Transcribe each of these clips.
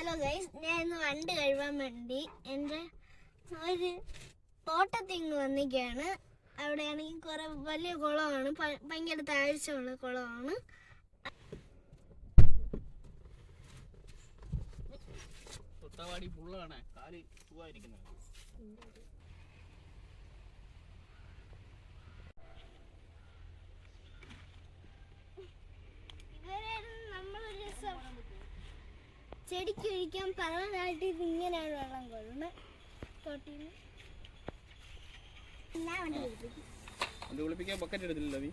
Hello guys ഞാൻ ഇന്ന് വണ്ടി കഴുകാൻ വേണ്ടി എന്റെ ഒരു തോട്ടത്തിൽ ഇങ്ങ് വന്നിരിക്കുകയാണ്. അവിടെയാണെങ്കിൽ കുറെ വലിയ കുളമാണ് ഭയങ്കര താഴ്ചയുള്ള കുളമാണ്. തൊട്ടവാടി പുള്ളാണ്. കാൽ സുഖമായിരിക്കുന്നത് ചെടിക്ക് ഒഴിക്കാൻ പറഞ്ഞായിട്ട് ഇത് ഇങ്ങനെയാണ് വെള്ളം കൊള്ളുന്നത് അത് കുളിപ്പിക്കാൻ ബക്കറ്റ് എടുത്തില്ലല്ലോ നീ?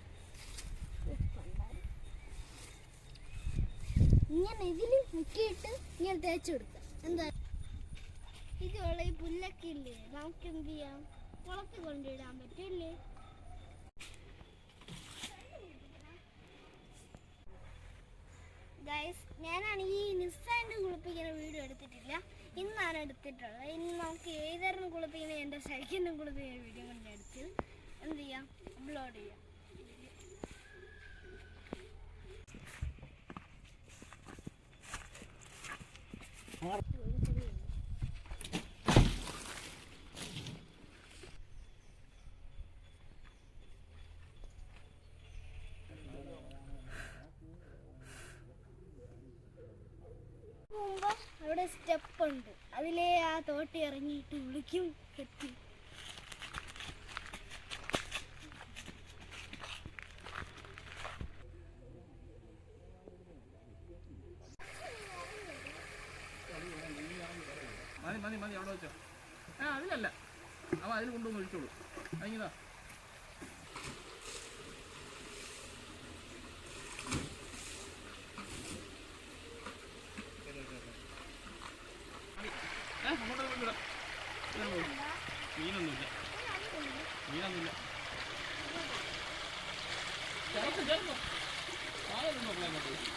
ഇങ്ങനെ ഇതിൽ മുക്കിയിട്ട് ഇങ്ങനെ തേച്ചു കൊടുക്കാം. എന്താ? ഇതുള്ള ഈ പുല്ലൊക്കെ ഇല്ലേ? നമുക്ക് എന്ത് ചെയ്യാം? കുളത്ത് കൊണ്ടിടാൻ പറ്റില്ലേ ഗൈസ് ഞാനാണെങ്കിൽ ഈ നിസ്സാന്റെ കുളിപ്പിക്കുന്ന വീഡിയോ എടുത്തിട്ടില്ല ഇന്നാണ് എടുത്തിട്ടുള്ളത്. ഇനി നമുക്ക് ഏതൊരെണ്ണം കുളിപ്പിക്കുന്ന എന്റെ ശരിക്കും കുളിപ്പിക്കുന്ന വീഡിയോ കൊണ്ട് എടുത്ത് എന്ത് ചെയ്യാം? അപ്ലോഡ് ചെയ്യാം. അവിടെ സ്റ്റെപ്പ് ഉണ്ട് അതിലേ ആ തോട്ടി ഇറങ്ങിയിട്ട് വിളിക്കും കെട്ടി മതി മതി മതി അവിടെ വെച്ചോ. ആ അതിലല്ല. അവ അതിൽ കൊണ്ടുവന്ന് ഒഴിച്ചോളൂ. അതിങ്ങതാ മീനൊന്നുമില്ല. മീനൊന്നുമില്ല. ചേർത്ത് ചേർത്ത് ആയതുണ്ടോ പിള്ളേർ